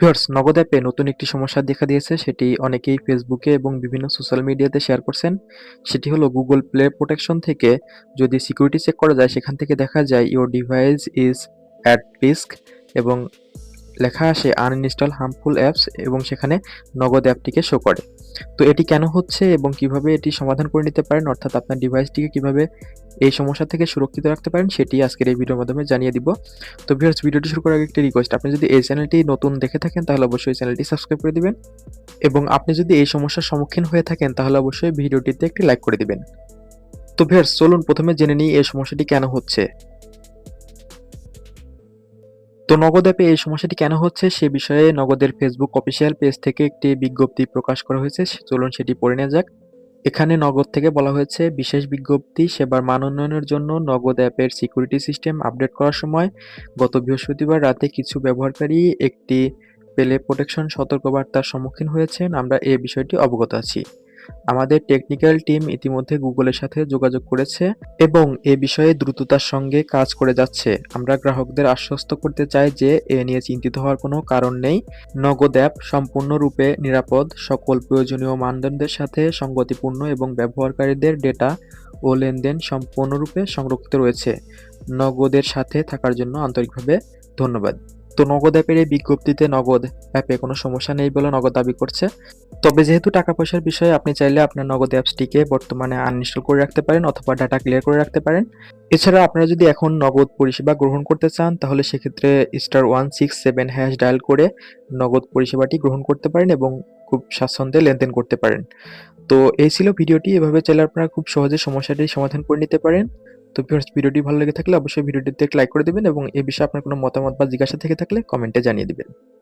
Viewers, নগদ অ্যাপে নতুন একটি সমস্যা দেখা দিয়েছে, সেটি অনেকেই ফেসবুকে এবং বিভিন্ন সোশ্যাল মিডিয়াতে শেয়ার করছেন। সেটি হলো গুগল প্লে প্রোটেকশন থেকে যদি সিকিউরিটি চেক করা যায়, সেখান থেকে দেখা যায় your device is at risk এবং লেখা আসে আনইনস্টল হার্মফুল অ্যাপস এবং সেখানে নগদ অ্যাপটিকে শো করে। তো এটি কেন হচ্ছে এবং কীভাবে এটি সমাধান করে নিতে পারেন, অর্থাৎ আপনার ডিভাইসটিকে কীভাবে এই সমস্যা থেকে সুরক্ষিত রাখতে পারেন, সেটি আজকের এই ভিডিওর মাধ্যমে জানিয়ে দিব। তো ভিউয়ার্স ভিডিওটি শুরু করার আগে একটি রিকোয়েস্ট আপনি যদি এই চ্যানেলটি নতুন দেখে থাকেন, তাহলে অবশ্যই চ্যানেলটি সাবস্ক্রাইব করে দিবেন এবং আপনি যদি এই সমস্যার সম্মুখীন হয়ে থাকেন, তাহলে অবশ্যই ভিডিওটিতে একটি লাইক করে দিবেন। তো ভিউয়ার্স চলুন প্রথমে জেনে নিই এই সমস্যাটি কেন হচ্ছে। তো নগদ অ্যাপে এই সমস্যাটি কেন হচ্ছে? সে বিষয়ে নগদের ফেসবুক অফিসিয়াল পেজ থেকে একটি বিজ্ঞপ্তি প্রকাশ করা হয়েছে। চলুন সেটি পড়ে নেওয়া যাক। এখানে নগদ থেকে বলা হয়েছে, বিশেষ বিজ্ঞপ্তি, সেবার মান উন্নয়নের জন্য নগদ অ্যাপের সিকিউরিটি সিস্টেম আপডেট করার সময় গত বৃহস্পতিবার রাতে কিছু ব্যবহারকারী একটি পেলে প্রোটেকশন সতর্কবার্তার সম্মুখীন হয়েছেন। আমরা এ বিষয়টি অবগত আছি। আমাদের টেকনিক্যাল টিম ইতিমধ্যে গুগলের সাথে যোগাযোগ করেছে এবং এ বিষয়ে দ্রুততার সঙ্গে কাজ করে যাচ্ছে। আমরা গ্রাহকদের আশ্বস্ত করতে চাই যে এ নিয়ে চিন্তিত হওয়ার কোনো কারণ নেই। নগদ অ্যাপ সম্পূর্ণরূপে নিরাপদ, সকল প্রয়োজনীয় মানদণ্ডের সাথে সঙ্গতিপূর্ণ এবং ব্যবহারকারীদের ডেটা ও লেনদেন সম্পূর্ণরূপে সংরক্ষিত রয়েছে। নগদের সাথে থাকার জন্য আন্তরিকভাবে ধন্যবাদ। তো নগদ অ্যাপের এই বিজ্ঞপ্তিতে নগদ অ্যাপে কোনো সমস্যা নেই বলে নগদ দাবি করছে। তবে যেহেতু টাকা পয়সার বিষয়ে আপনি চাইলে আপনার নগদ অ্যাপসটিকে বর্তমানে আনইনস্টল করে রাখতে পারেন অথবা ডাটা ক্লিয়ার করে রাখতে পারেন। এছাড়া আপনারা যদি এখন নগদ পরিষেবা গ্রহণ করতে চান, তাহলে সেক্ষেত্রে star one six seven hash dial করে নগদ পরিষেবাটি গ্রহণ করতে পারেন এবং খুব স্বাচ্ছন্দ্যে লেনদেন করতে পারেন। তো এই ছিল ভিডিওটি। এভাবে চাইলে আপনারা খুব সহজে সমস্যাটি সমাধান করে নিতে পারেন। তো ভিউয়ার্স ভিডিওটি ভালো লেগে থাকলে অবশ্যই ভিডিওটিতে লাইক করে দেবেন এবং এ বিষয়ে আপনার কোনো মতামত বা জিজ্ঞাসা থেকে থাকলে কমেন্টে জানিয়ে দিবেন।